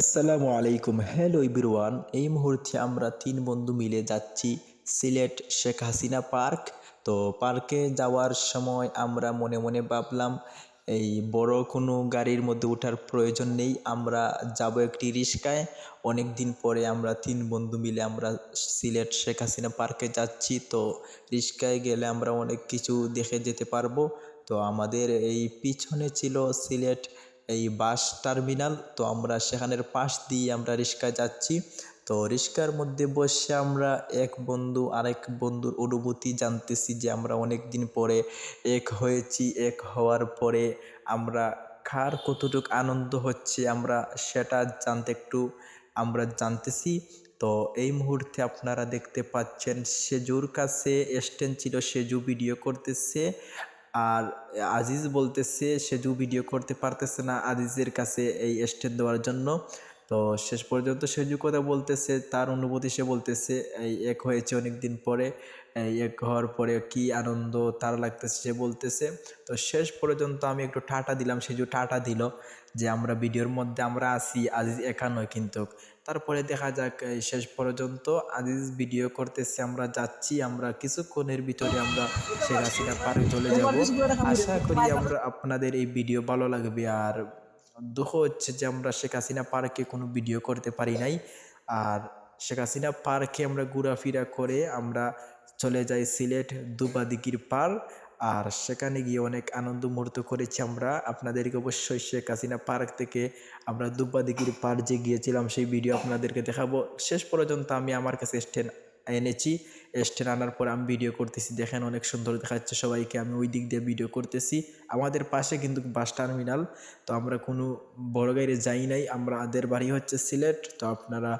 আসসালামু আলাইকুম। হ্যালো ইব্রুয়ান এই মুহূর্তে আমরা তিন বন্ধু মিলে যাচ্ছি সিলেট শেখ হাসিনা পার্ক। তো পার্কে যাওয়ার সময় আমরা মনে মনে ভাবলাম, এই বড় কোনো গাড়ির মধ্যে ওঠার প্রয়োজন নেই, আমরা যাব একটি রিস্কায় অনেক দিন পরে আমরা তিন বন্ধু মিলে আমরা সিলেট শেখ হাসিনা পার্কে যাচ্ছি। তো রিস্কায় গেলে আমরা অনেক কিছু দেখে যেতে পারব। তো আমাদের এই পিছনে ছিল সিলেট এই বাস টার্মিনাল, তো আমরা সেখানের পাশ দিয়ে আমরা রিক্সায় যাচ্ছি। তো রিক্সার মধ্যে বসে আমরা এক বন্ধু আরেক বন্ধুর অনুভূতি জানতেছি যে আমরা অনেক দিন পরে এক হয়েছি, এক হওয়ার পরে আমরা কার কতটুকু আনন্দ হচ্ছে আমরা সেটা জানতে একটু আমরা জানতেছি। তো এই মুহূর্তে আপনারা দেখতে পাচ্ছেন, সেজুর কাছে স্ট্যান্ড ছিল সেজু ভিডিও করতেছে। আর আজিজ বলতেছে সেজু ভিডিও করতে পারতেছে না আজিজের কাছে এই স্টেট দেওয়ার জন্য। তো শেষ পর্যন্ত সেজু কথা বলতেছে, তার অনুভূতি সে বলতেছে, এই এক হয়েছে অনেক দিন পরে, এই এক হওয়ার পরে কি আনন্দ তার লাগতেছে? সে বলতেছে, তো শেষ পর্যন্ত আমি একটু টাটা দিলাম। সেজু টাটা দিল যে, আমরা ভিডিওর মধ্যে আমরা আসি আজিজ একা নয় কিন্তু। তারপরে দেখা যাক শেষ পর্যন্ত আজিজ ভিডিও করতেছে, আমরা যাচ্ছি, আমরা কিছুক্ষণের ভিতরে আমরা শেখ হাসিনা পার্ক চলে যাব। আশা করি আমরা আপনাদের এই ভিডিও ভালো লাগবে আর দুঃখ হচ্ছে যে আমরা শেখ হাসিনা পার্কে কোনো ভিডিও করতে পারি নাই। আর শেখ হাসিনা পার্কে আমরা ঘোরাফেরা করে আমরা চলে যাই সিলেট দুবাদিগির পার। আর সেখানে গিয়ে অনেক আনন্দ মুহূর্ত করেছি আমরা। আপনাদেরকে অবশ্যই শেখ হাসিনা পার্ক থেকে আমরা দুব্বাদিগির পার যে গিয়েছিলাম সেই ভিডিও আপনাদেরকে দেখাবো। শেষ পর্যন্ত আমি আমার কাছে স্ট্যান্ড এনেছি স্ট্যান্ড আনার পর আমি ভিডিও করতেছি। দেখেন অনেক সুন্দর দেখাচ্ছে সবাইকে, আমি ওই দিক দিয়ে ভিডিও করতেছি। আমাদের পাশে কিন্তু বাস টার্মিনাল তো আমরা কোনো বড় গাড়ি যাই নাই। আমরা আদের বাড়ি হচ্ছে সিলেট, তো আপনারা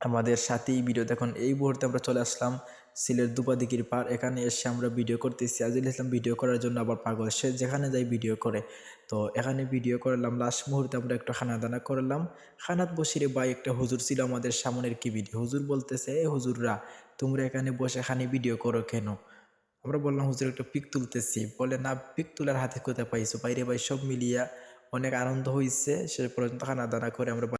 আমাদের সাথেই ভিডিও দেখুন। এই মুহূর্তে আমরা চলে আসলাম সিলেট দুপাদিকির পার, এখানে এসে আমরা ভিডিও করতেছি। আজিল ইসলাম ভিডিও করার জন্য আবার পাগল। সে যেখানে যাই ভিডিও করে। তো এখানে ভিডিও করলাম। লাস্ট মুহূর্তে আমরা একটু খানা দানা করলাম। খানাত বসিরে ভাই একটা হুজুর ছিল আমাদের সামনের কি ভিডিও হুজুর বলতেছে, এ হুজুররা, তোমরা এখানে বসে এখানে ভিডিও করো কেন? আমরা বললাম, হুজুর, একটা পিক তুলতেছি। বলে, না, পিক তোলার হাতে কোথায় পাইছো। বাইরে ভাই সব মিলিয়া অনেক আনন্দ হয়েছে সে পর্যন্ত খানা দানা করে আমরা